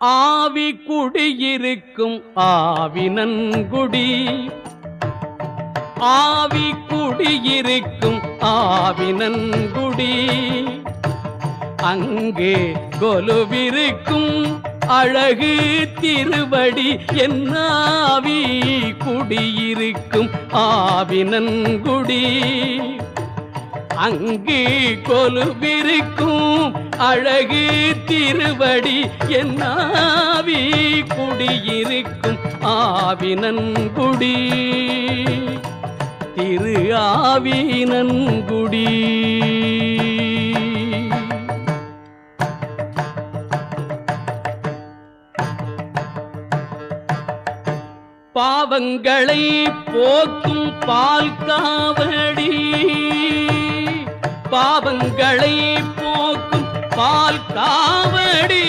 ஆவி குடியிருக்கும் ஆவினன்குடி ஆவி குடியிருக்கும் ஆவினன்குடி அங்கே கொலுவிருக்கும் அழகு திருவடி என்னாவி குடியிருக்கும் ஆவினன்குடி அங்கு கொலுவிருக்கும் அழகு திருவடி என்னாவி குடியிருக்கும் ஆவினன்குடி திரு ஆவினன்குடி பாவங்களை போக்கும் பால் காவடி. பாவங்களை போக்கும் பால் காவடி